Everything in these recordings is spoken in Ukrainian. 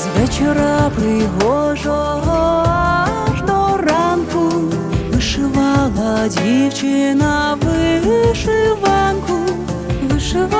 з вечора пригожого аж до ранку вишивала дівчина вишиванку, вишиванку.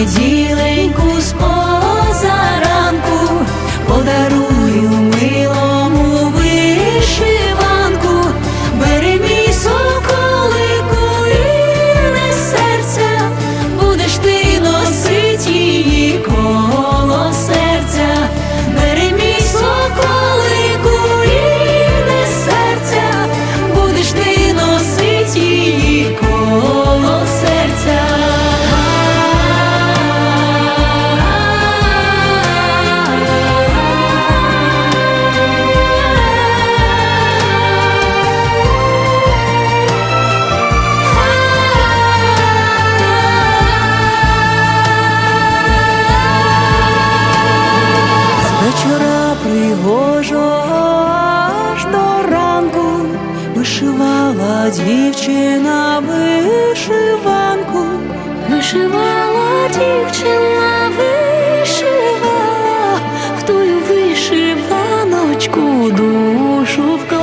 неділі. Дівчина вишиванку, вишивала дівчина вишивала, в тую вишиваночку душу вкладала.